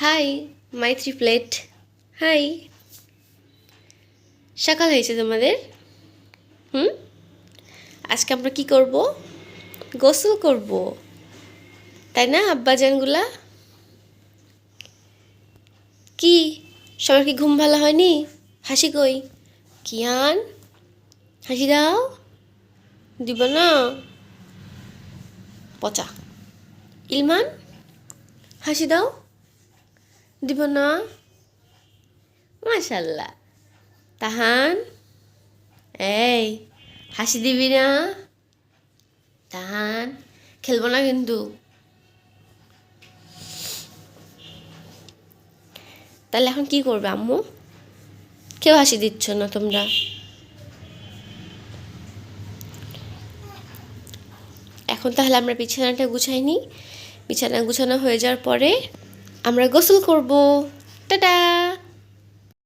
Hi my plate high সকাল হয়েছে তোমাদের? হুম? আজকে আমরা কি করব? গোসল করব। তাই না, আব্বাজানগুলা? কি, সবার কি ঘুম ভালো হয়নি? হাসি কই? কিয়ান, হাসি দাও। দিব না? পচা। ইলমান, হাসি দাও। দিব না? মাশাল্লাহ। তাহান, এই, হাসি দিবি না? তাহান, খেলব না কিন্তু। তাহলে এখন কি করবে আম্মু? কেউ হাসি দিচ্ছ না তোমরা? এখন তাহলে আমরা বিছানাটা গুছাই নিই বিছানা গুছানো হয়ে যাওয়ার পরে আমরা গোসল করব। টাটা!